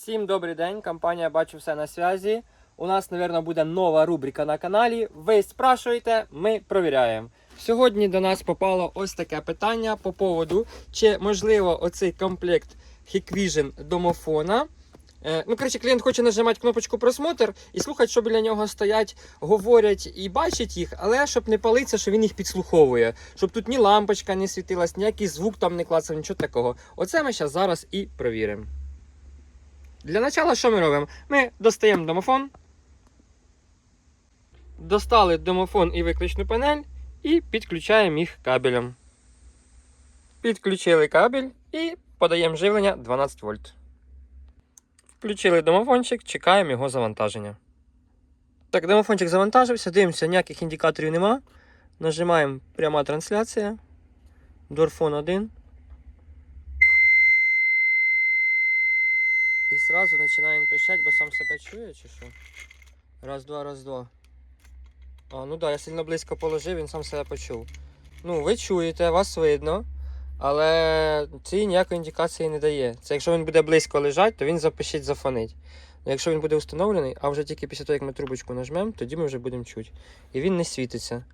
Всім добрий день, компанія Бачу все на зв'язі. У нас, мабуть, буде нова рубрика на каналі. Ви спрашуєте, ми провіряємо. Сьогодні до нас попало ось таке питання по поводу, чи можливо оцей комплект Hikvision домофона. Е, ну, коротше, клієнт хоче нажимати кнопочку просмотр і слухати, що біля нього стоять, говорять і бачать їх, але щоб не палиться, що він їх підслуховує. Щоб тут ні лампочка не світилась, ніякий звук там не клацав, нічого такого. Оце ми зараз і провіримо. Для начала що ми робимо? Ми достаємо домофон. Достали домофон і виключну панель і підключаємо їх кабелем. Підключили кабель і подаємо живлення 12 вольт. Включили домофончик, чекаємо його завантаження. Так, домофончик завантажився, дивимося, ніяких індикаторів нема. Нажимаємо пряма трансляція. Дорфон 1. Сразу починає пищать, бо сам себе чує, чи що? Раз, два, раз, два. А, ну да, я сильно близько положив, він сам себе почув. Ну, ви чуєте, вас видно, але ці ніякої індикації не дає. Це якщо він буде близько лежати, то він запишіть зафонить. Ну, якщо він буде встановлений, а вже тільки після того, як ми трубочку нажмемо, тоді ми вже будемо чути. І він не світиться.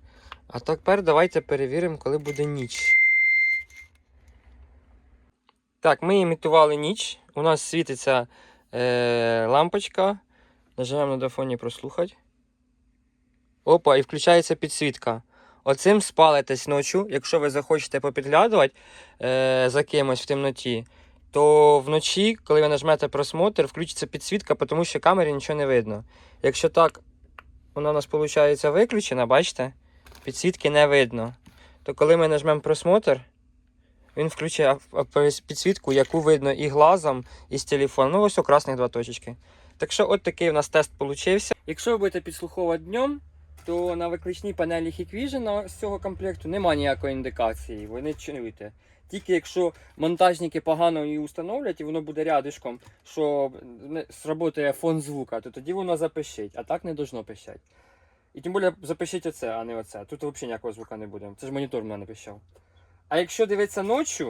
А тепер давайте перевіримо, коли буде ніч. Так, ми імітували ніч. У нас світиться е, лампочка. Нажимаємо на дофоні прослухати. Опа, і включається підсвітка. Оцим спалитесь ночі, якщо ви захочете попідглядувати е, за кимось в темноті, то вночі, коли ви нажмете просмотр, включиться підсвітка, тому що камері нічого не видно. Якщо так, вона у нас виходить виключена, бачите? Підсвітки не видно. То коли ми нажмемо просмотр, він ав- підсвітку, яку видно і глазом, і з телефоном. Ну, ось у красних два точечки. Так що, от такий у нас тест получився. Якщо ви будете підслуховувати днем, то на виключній панелі Hikvision з цього комплекту немає ніякої індикації, ви не чуєте. Тільки якщо монтажники погано її установлять і воно буде рядишком, що сработає фон звука, то тоді воно запишить, а так не должно пищати. І тим більше запишіть оце, а не оце. Тут взагалі ніякого звука не буде. Це ж монітор в мене пищав. А якщо дивитися ночі,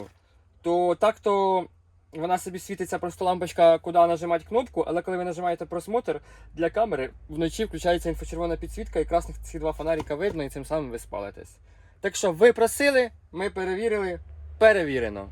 то так то вона собі світиться просто лампочка, куди нажимати кнопку, але коли ви нажимаєте просмотр для камери, вночі включається інфочервона підсвітка і красних ці два фонарика видно, і цим самим ви спалитесь. Так що ви просили, ми перевірили, перевірено.